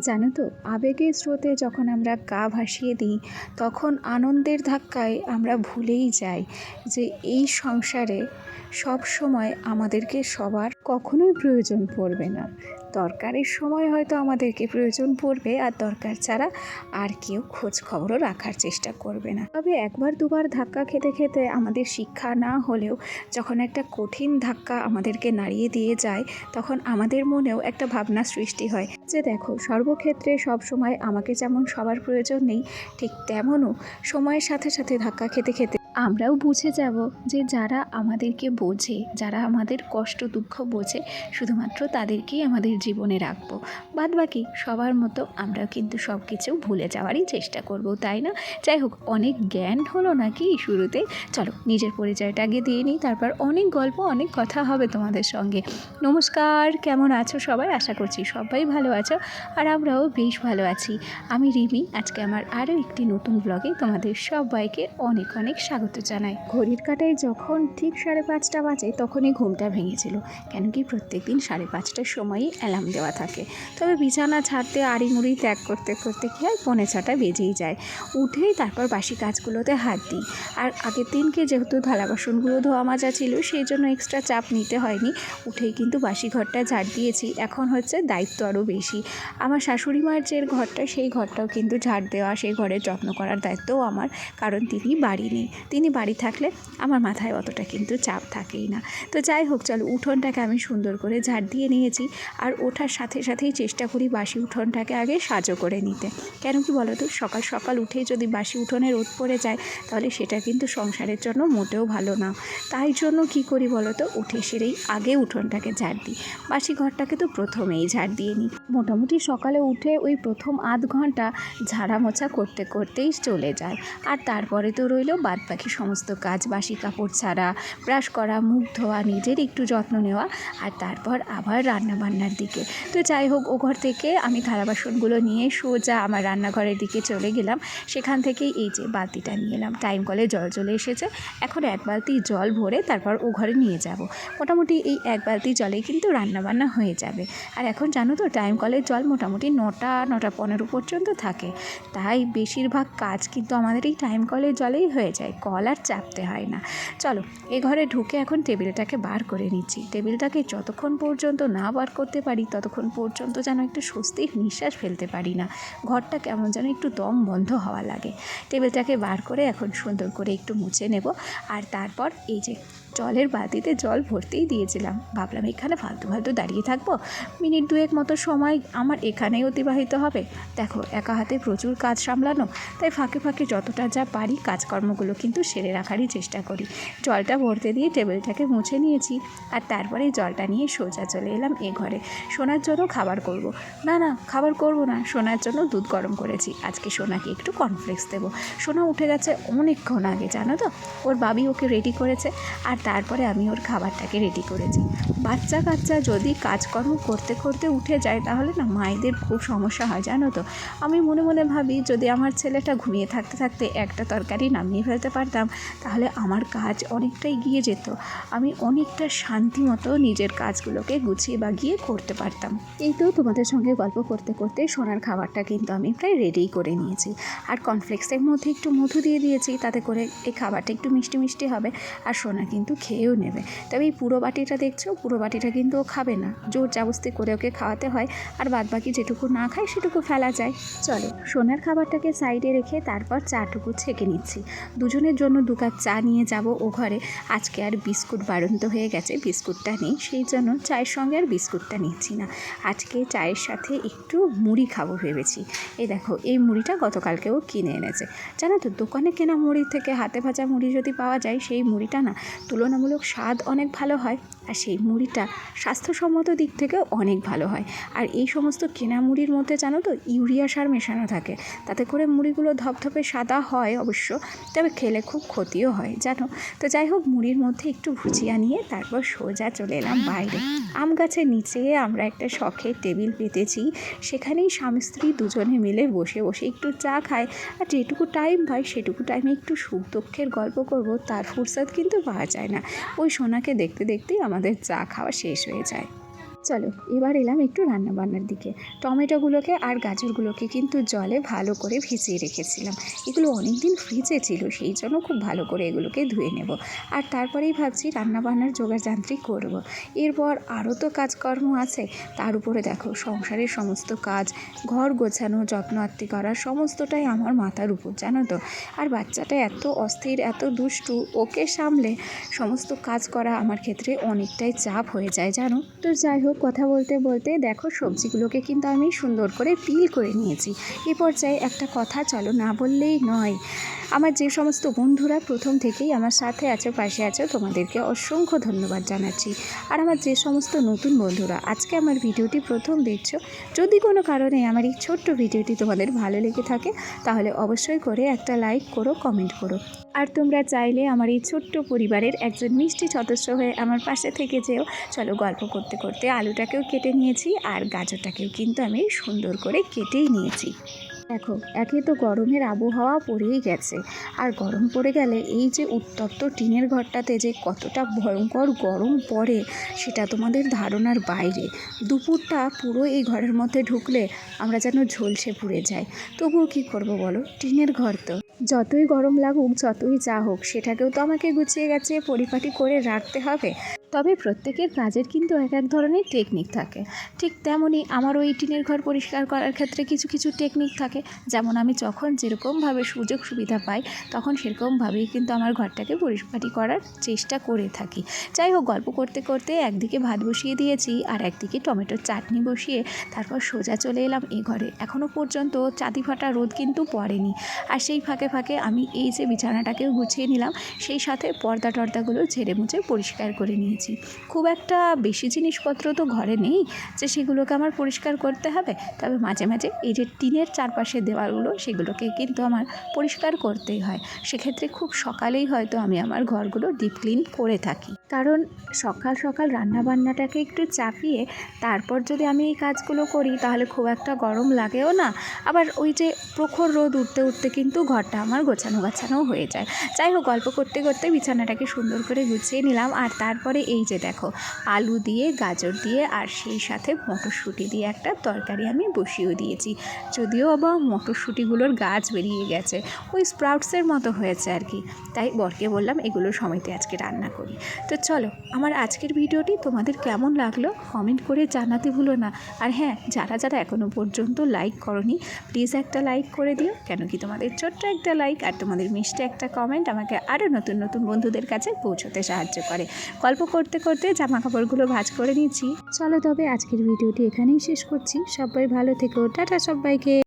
জানো তো, আবেগের স্রোতে যখন আমরা গা ভাসিয়ে দিই, তখন আনন্দের ধাক্কায় আমরা ভুলেই যাই যে এই সংসারে সব সময় আমাদেরকে সবার কখনোই প্রয়োজন পড়বে না। দরকারের সময় হয়তো আমাদেরকে প্রয়োজন পড়বে আর দরকার ছাড়া আর কেউ খোঁজ খবরও রাখার চেষ্টা করবে না। তবে একবার দুবার ধাক্কা খেতে খেতে আমাদের শিক্ষা না হলেও যখন একটা কঠিন ধাক্কা আমাদেরকে নাড়িয়ে দিয়ে যায়, তখন আমাদের মনেও একটা ভাবনা সৃষ্টি হয় যে দেখো, সর্বক্ষেত্রে সব সময় আমাকে যেমন সবার প্রয়োজন নেই, ঠিক তেমনও সময়ের সাথে সাথে ধাক্কা খেতে খেতে আমরাও বুঝে যাব যে যারা আমাদেরকে বোঝে, যারা আমাদের কষ্ট, দুঃখ বোঝে, শুধুমাত্র তাদেরকেই আমাদের জীবনে রাখব। বাদ বাকি সবার মতো আমরাও কিন্তু সব কিছু ভুলে যাওয়ারই চেষ্টা করব, তাই না? যাই হোক, অনেক জ্ঞান হলো নাকি শুরুতে? চলো, নিজের পরিচয়টা আগে দিয়ে নিই, তারপর অনেক গল্প, অনেক কথা হবে তোমাদের সঙ্গে। নমস্কার, কেমন আছো সবাই? আশা করছি সবাই ভালো আছো, আর আমরাও বেশ ভালো আছি। আমি রিমি, আজকে আমার আরও একটি নতুন ব্লগে তোমাদের সবাইকে অনেক অনেক স্বাগত। জানাই ঘড়ির কাটায় যখন ঠিক সাড়ে পাঁচটা বাজে তখনই ঘুমটা ভেঙেছিল কেন কি প্রত্যেক দিন সাড়ে পাঁচটার সময়ই অ্যালার্ম দেওয়া থাকে। তবে বিছানা ছাড়তে আড়ি মুড়ি ত্যাগ করতে করতে কী হয়? পনে ছটা বেজেই যায়। উঠেই তারপর বাসি কাজগুলোতে হাত দিই। আর আগের দিনকে যেহেতু থালা বাসনগুলো ধোয়া মাজা ছিল, সেই জন্য এক্সট্রা চাপ নিতে হয়নি। উঠেই কিন্তু বাসি ঘরটা ঝাড় দিয়েছি। এখন হচ্ছে দায়িত্ব আরও বেশি। আমার শাশুড়ি মায়ের যে ঘরটা, সেই ঘরটাও কিন্তু ঝাড় দেওয়া, সেই ঘরের যত্ন করার দায়িত্বও আমার, কারণ তিনি বাড়ি নেই। তিনি বাড়ি থাকলে আমার মাথায় অতটা কিন্তু চাপ থাকেই না। তো যাই হোক, চলো উঠোনটাকে আমি সুন্দর করে ঝাড় দিয়ে নিয়েছি আর ওঠার সাথে সাথেই চেষ্টা করি বাসি উঠোনটাকে আগে সাজো করে নিতে। কেন কি বলো তো, সকাল সকাল উঠেই যদি বাসি উঠোনে রোদ পড়ে যায়, তাহলে সেটা কিন্তু সংসারের জন্য মোটেও ভালো না। তাই জন্য কি করি বলো তো, উঠে সেরেই আগে উঠোনটাকে ঝাড় দিই। বাসি ঘরটাকে তো প্রথমেই ঝাড় দিয়ে নিই। মোটামুটি সকালে উঠে ওই প্রথম আধ ঘণ্টা ঝাড়া মোছা করতে করতেই চলে যায়। আর তারপরে তো রইল বাদ বাকি সমস্ত কাজ, বাসি কাপড় ছাড়া, ব্রাশ করা, মুখ ধোয়া, নিজের একটু যত্ন নেওয়া আর তারপর আবার রান্না বান্নার দিকে। তো যাই হোক, ও ঘর থেকে আমি থালা বাসনগুলো নিয়ে সোজা আমার রান্নাঘরের দিকে চলে গেলাম। সেখান থেকেই এই যে বালতিটা নিয়ে এলাম। টাইম কলে জল চলে এসেছে। এখন এক বালতি জল ভরে তারপর ও ঘরে নিয়ে যাব। মোটামুটি এই এক বালতি জলেই কিন্তু রান্নাবান্না হয়ে যাবে। আর এখন জানো তো, টাইম কলের জল মোটামুটি নটা নটা পনেরো পর্যন্ত থাকে। তাই বেশিরভাগ কাজ কিন্তু আমাদের এই টাইম কলের জলেই হয়ে যায়। কল আর চাপতে হয় না। চলো, এ ঘরে ঢুকে এখন টেবিলটাকে বার করে নিচ্ছি। টেবিলটাকে যতক্ষণ পর্যন্ত না বার করতে পারি, ততক্ষণ পর্যন্ত যেন একটু স্বস্তির নিঃশ্বাস ফেলতে পারি না। ঘরটা কেমন যেন একটু দম বন্ধ হওয়া লাগে। টেবিলটাকে বার করে এখন সুন্দর করে একটু মুছে নেব। আর তারপর এই যে জলের বালতিতে জল ভরতেই দিয়েছিলাম। ভাবলাম, এখানে ফালতু ফালতু দাঁড়িয়ে থাকব? মিনিট দুয়েক মতো সময় আমার এখানেই অতিবাহিত হবে। দেখো, একা হাতে প্রচুর কাজ সামলানো, তাই ফাঁকে ফাঁকে যতটা যা পারি কাজকর্মগুলো কিন্তু সেরে রাখারই চেষ্টা করি। জলটা ভরতে দিয়ে টেবিলটাকে মুছে নিয়েছি আর তারপরে জলটা নিয়ে সোজা চলে এলাম এ ঘরে। সোনার জন্য খাবার করব। না না, খাবার করব না, সোনার জন্য দুধ গরম করেছি। আজকে সোনাকে একটু কর্নফ্লেক্স দেবো। সোনা উঠে গেছে অনেকক্ষণ আগে, জানো তো? ওর বাবি ওকে রেডি করেছে। আর তারপরে আমি ওর খাবারটাকে রেডি করেছি। বাচ্চা কাচ্চা যদি কাজকর্ম করতে করতে উঠে যায়, তাহলে না মায়েদের খুব সমস্যা হয়, জানো তো? আমি মনে মনে ভাবি, যদি আমার ছেলেটা ঘুমিয়ে থাকতে থাকতে একটা তরকারি নামিয়ে ফেলতে পারতাম, তাহলে আমার কাজ অনেকটাই গিয়ে যেত। আমি অনেকটা শান্তি মতো নিজের কাজগুলোকে গুছিয়ে বাগিয়ে করতে পারতাম। এই তো তোমাদের সঙ্গে গল্প করতে করতে সোনার খাবারটা কিন্তু আমি প্রায় রেডিই করে নিয়েছি। আর কনফ্লেক্সের মধ্যে একটু মধু দিয়ে দিয়েছি, তাতে করে এই খাবারটা একটু মিষ্টি মিষ্টি হবে। আর সোনা কিন্তু খেয়েও নেবে। তবে এই পুরো বাটিটা দেখছ? পুরো বাটিটা কিন্তু ও খাবে না। জোর জাবস্তি করে ওকে খাওয়াতে হয় আর বাদ বাকি যেটুকু না খায় সেটুকু ফেলা যায়। চলো, সোনার খাবারটাকে সাইডে রেখে তারপর চাটুকু ছেঁকে নিচ্ছি। দুজনের জন্য দু কাপ চা নিয়ে যাব ও ঘরে। আজকে আর বিস্কুট বাড়ন্ত হয়ে গেছে, বিস্কুটটা নেই। সেই জন্য চায়ের সঙ্গে আর বিস্কুটটা নিচ্ছি না। আজকে চায়ের সাথে একটু মুড়ি খাব ভেবেছি। এই দেখো, এই মুড়িটা গতকালকেও কিনে এনেছে। জানো তো, দোকানে কেনা মুড়ি থেকে হাতে ভাজা মুড়ি যদি পাওয়া যায়, সেই মুড়িটা না তুলনামূলক স্বাদ অনেক ভালো হয় আর সেই মুড়িটা স্বাস্থ্যসম্মত দিক থেকেও অনেক ভালো হয়। আর এই সমস্ত কেনা মুড়ির মধ্যে জানো তো ইউরিয়া সার মেশানো থাকে। তাতে করে মুড়িগুলো ধপধপে সাদা হয় অবশ্য, তবে খেলে খুব ক্ষতিও হয়, জানো? তো যাই হোক, মুড়ির মধ্যে একটু ভুজিয়া নিয়ে তারপর সোজা চলে এলাম বাইরে। আম গাছের নিচে আমরা একটা শখের টেবিল পেতেছি। সেখানেই স্বামী স্ত্রী দুজনে মিলে বসে বসে একটু চা খায়। আর যেটুকু টাইম পাই সেটুকু টাইমে একটু সুখ দুঃখের গল্প করব, তার ফুরসত কিন্তু পাওয়া যায় না। ওই সোনাকে দেখতে দেখতেই আমাদের চা খাওয়া শেষ হয়ে যায়। চলো, এবার এলাম একটু রান্না বান্নার দিকে। টমেটোগুলোকে আর গাজরগুলোকে কিন্তু জলে ভালো করে ভিজিয়ে রেখেছিলাম। এগুলো অনেক দিন ফ্রিজে ছিল, সেই জন্য খুব ভালো করে এগুলোকে ধুয়ে নেব। আর তারপরেই ভাবছি রান্না বান্নার যোগাযান্ত্রিক করব। এরপর আরও তো কাজকর্ম আছে। তার উপরে দেখো, সংসারের সমস্ত কাজ, ঘর গোছানো, যত্ন আত্মি করা, সমস্তটাই আমার মাথার উপর, জানো তো? আর বাচ্চাটা এত অস্থির, এত দুষ্টু, ওকে সামলে সমস্ত কাজ করা আমার ক্ষেত্রে অনেকটাই চাপ হয়ে যায়, জানো? তো যাই হোক কথা বলতে বলতে দেখো সবজিগুলোকে কিন্তু আমি সুন্দর করে পিল করে নিয়েছি। এ পর্যায়ে একটা কথা চলো না বললেই নয়। আমার যে সমস্ত বন্ধুরা প্রথম থেকেই আমার সাথে আছো, পাশে আছো, তোমাদেরকে অসংখ্য ধন্যবাদ জানাচ্ছি। আর আমার যে সমস্ত নতুন বন্ধুরা, আজকে আমার ভিডিওটি প্রথম দেখছ, যদি কোনো কারণে আমার এই ছোট্ট ভিডিওটি তোমাদের ভালো লেগে থাকে, তাহলে অবশ্যই করে একটা লাইক করো কমেন্ট করো। আর তোমরা চাইলে আমার এই ছোট্ট পরিবারের একজন মিষ্টি সদস্য হয়ে আমার পাশে থেকে যেও। চলো গল্প করতে করতে আলুটাকেও কেটে নিয়েছি আর গাজরটাকেও কিন্তু আমি সুন্দর করে কেটেই নিয়েছি। দেখো, একে তো গরমের আবহাওয়া পড়েই গেছে। আর গরম পড়ে গেলে এই যে উত্তপ্ত টিনের ঘরটাতে যে কতটা ভয়ঙ্কর গরম পড়ে, সেটা তোমাদের ধারণার বাইরে। দুপুরটা পুরো এই ঘরের মধ্যে ঢুকলে আমরা যেন ঝলসে পুড়ে যাই। তবুও কী করব বলো? টিনের ঘর তো। যতই গরম লাগুক, যতই যা হোক, সেটাকেও তো আমাকে গুছিয়ে গেছে পরিপাটি করে রাখতে হবে। তবে প্রত্যেকের কাজের কিন্তু এক এক ধরনের টেকনিক থাকে। ঠিক তেমনই আমার ওই টিনের ঘর পরিষ্কার করার ক্ষেত্রে কিছু কিছু টেকনিক থাকে। যেমন আমি যখন যেরকমভাবে সুযোগ সুবিধা পাই, তখন সেরকমভাবেই কিন্তু আমার ঘরটাকে পরিপাটি করার চেষ্টা করে থাকি। যাই হোক, গল্প করতে করতে একদিকে ভাত বসিয়ে দিয়েছি আর একদিকে টমেটোর চাটনি বসিয়ে তারপর সোজা চলে এলাম এই ঘরে। এখনও পর্যন্ত চাঁদি ফাটা রোদ কিন্তু পড়েনি। আর সেই ফাঁকে ফাঁকে আমি এই যে বিছানাটাকেও গুছিয়ে নিলাম, সেই সাথে পর্দা টর্দাগুলো ঝেড়ে মুছে পরিষ্কার করে নিয়েছি। খুব একটা বেশি জিনিসপত্র তো ঘরে নেই যে সেগুলোকে আমার পরিষ্কার করতে হবে। তবে মাঝে মাঝে এই যে টিনের চারপাশে দেওয়ালগুলো সেগুলোকে কিন্তু আমার পরিষ্কার করতেই হয়। সেক্ষেত্রে খুব সকালেই হয়তো আমি আমার ঘরগুলো ডিপ ক্লিন করে থাকি। কারণ সকাল সকাল রান্না বান্নাটাকে একটু চাপিয়ে তারপর যদি আমি এই কাজগুলো করি, তাহলে খুব একটা গরম লাগেও না। আবার ওই যে প্রখর রোদ উঠতে উঠতে কিন্তু ঘরটা আমার গোছানো গাছানো হয়ে যায়। যাই হোক, গল্প করতে করতে বিছানাটাকে সুন্দর করে গুছিয়ে নিলাম। আর তারপরে এই যে দেখো, আলু দিয়ে, গাজর দিয়ে, আর সেই সাথে মটরশুঁটি দিয়ে একটা তরকারি আমি বসিয়েও দিয়েছি। যদিও আবার মটরশুঁটিগুলোর গাছ বেরিয়ে গেছে। ওই স্প্রাউটসের মতো হয়েছে আর কি। তাই বরকে বললাম, এগুলো সময়তে আজকে রান্না করি। তো চলো, আমার আজকের ভিডিওটি তোমাদের কেমন লাগল কমেন্ট করে জানাতে ভুলো না। আর হ্যাঁ যারা যারা এখনও পর্যন্ত লাইক করনি প্লিজ একটা লাইক করে দিও কেন কি তোমাদের ছোট্ট একটা লাইক আর তোমাদের মিষ্টি একটা কমেন্ট আমাকে আরও নতুন নতুন বন্ধুদের কাছে পৌঁছতে সাহায্য করে। গল্প করতে করতে জামা কাপড়গুলো ভাঁজ করে নিচ্ছি। চলো তবে আজকের ভিডিওটি এখানেই শেষ করছি। সবাই ভালো থেকো। টাটা সবাইকে।